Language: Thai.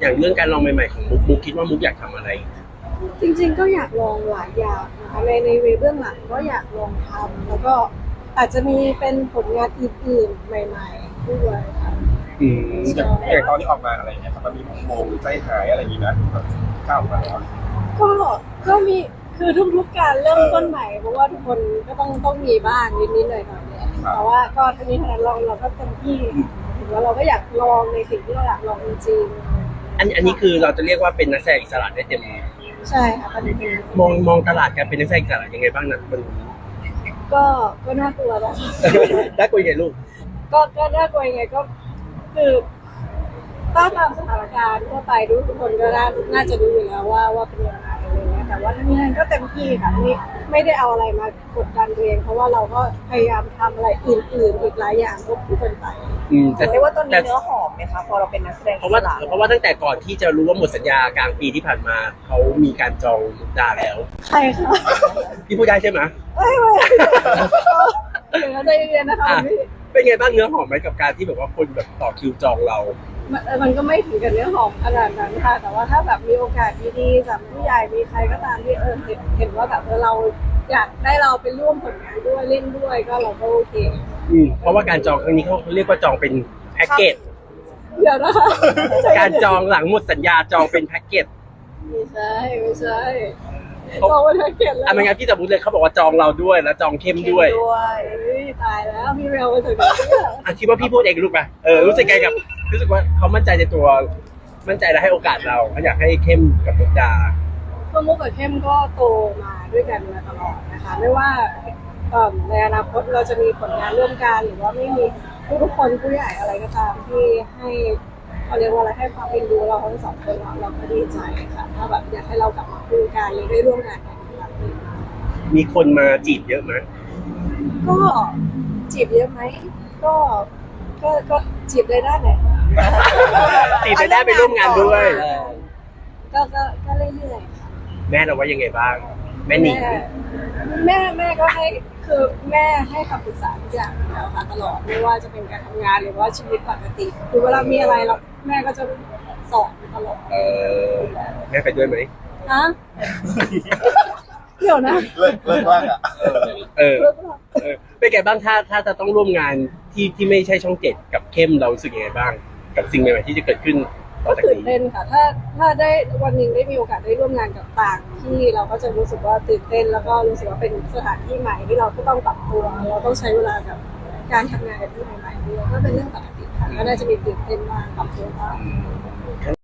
อย่างเรื่องการลองใหม่ๆของมุกมุกคิดว่ามุกอยากทำอะไร จริงๆก็อยากลองหลายอย่างนะคะในในเวเบื้องหลังก็อยากลองทำแล้วก็อาจจะมีเป็นผลงานอื่นๆใหม่ๆด้วยค่ะอืมอย่างอย่างตอนที่ออกมาอะไรอย่างเงี้ยครับมันมีโมงหรือใจหายอะไรอย่างงี้นะแบบก้าวมาแล้วก็ก็มีคือทุกๆการเริ่มต้นใหม่เพราะว่าทุกคนก็ต้องต้องมีบ้างนิดๆหน่อยๆเนี่ยแต่ว่าก็ทั้งนี้ทั้งนั้นเราเราก็เต็มที่ถือว่าเราก็อยากลองในสิ่งที่เราอยากลองจริง อันอันนี้คือเราจะเรียกว่าเป็นนักแสดงอิสระได้เต็มๆใช่ค่ะตอนนี้เป็นมองมองตลาดการเป็นนักแสดงอิสระยังไงบ้างนะมันก็ก็น่ากลัวนะได้คุยกับลูกก็ก็น่ากลัวยังไงก็คือถ้าตามสถานการณ์ทั่วไปทุกคนก็น่าน่าจะรู้อยู่แล้วว่าว่าเป็นยังไง ว่าทั้งนี้ทั้งนั้นก็เต็มที่ค่ะไม่ไม่ได้เอาอะไรมากดดันตัวเอง เพราะว่าเราก็พยายามทำอะไรอื่นๆ อีกหลายอย่างควบคู่กันไปอืมแต่แต่เรียกว่าตอนนี้เนื้อหอมไหมคะพอเราเป็นนักแสดงเพราะว่าอิสเพราะว่าตั้งแต่ก่อนที่จะรู้ว่าหมดสัญญากลางปีที่ผ่านมาเขามีการจองมุกดาแล้วใช่ค่ะพี่พูดได้ใช่ไหม ไม่ไม่เดี๋ยวเราใจเย็นๆนะคะอะพี่ เป็นไงบ้างเนื้อหอมไหมกับการที่แบบว่าคนแบบต่อคิวจองเรา มันมันก็ไม่ถึงกับเนื้อหอมขนาดนั้นค่ะ แต่ว่าถ้าแบบมีโอกาสดีๆจากผู้ใหญ่มีใครก็ตามที่เออเห็นเห็นว่าแบบเออเราอยากได้เราไปร่วมผลงานด้วยเล่นด้วยก็เราก็โอเคอืมเพราะว่าการจองครั้งนี้เขาเรียกว่าจองเป็นแพ็กเกจเดี๋ยวนะคะใจเย็นๆการจองหลังหมดสัญญาจองเป็นแพ็กเกจไม่ใช่ไม่ใช่จองวันแพ็กเกจแล้วอะไม่งั้นพี่สมมติเลยเขาบอกว่าจองเราด้วยแล้วจองเข้มด้วย ด้วยเฮ้ย ตายแล้วพี่เรวมาถึงนี้อะคิดว่าพี่พูดเองลูกป่ะเออรู้สึกไงกับรู้สึกว่าเขามั่นใจในตัว มั่นใจและให้โอกาสเราเขาอยากให้เข้มกับมุกดาเพื่อมุกกับเข้มก็โตมาด้วยกันมาตลอดนะคะ ไม่ว่าเอิ่มในอนาคตเราจะมีผลงานร่วมกันหรือว่าไม่มีทุกๆคนผู้ใหญ่อะไรก็ตามที่ให้เขาเรียกว่าอะไรให้ความเป็นดูเราทั้งสองคนเราเราก็ดีใจค่ะถ้าแบบอยากให้เรากลับมาคุยกันหรือได้ร่วมงานกันอีกครั้งหนึ่ง มีคนมาจีบเยอะไหมก็ จีบเยอะไหมก็ก็ก็จีบเลยด้านไหนจีบไปได้ไปร่วมงานด้วย ก็ก็ก็เรื่อยๆค่ะแม่เราว่ายังไงบ้าง แม่หนิงแม่แม่ก็ให้คือแม่ให้คำปรึกษาทุกอย่างอยู่แล้วค่ะตลอดไม่ว่าจะเป็นการทำงานหรือว่าชีวิตปกติคือเวลามีอะไรเราแม่ก็จะสอนตลอดเออแม่ไปด้วยไหมฮะเดี๋ยวนะ เลิกเลิกว่างอะ เออเออเป็น ไงบ้างถ้าถ้าจะต้องร่วมงานที่ที่ไม่ใช่ช่องเจ็ดกับเข้มเรารู้สึกยังไงบ้าง กับสิ่งใหม่ๆที่จะเกิดขึ้นต่ก็จากตื่นนี้เต้นค่ะ ถ้าถ้าได้วันหนึ่งได้มีโอกาสได้ร่วมงานกับต่างที่เราก็จะรู้สึกว่าตื่นเต้น แล้วก็รู้สึกว่าเป็นสถานที่ใหม่ที่เราก็ต้องปรับตัว เราต้องใช้เวลากับการทำงานกับที่ใหม่ๆด้วยก็เป็นเรื่องปกติค่ะก็น่าจะมีตื่นเต้นบ้างปรับตัวบ้าง อ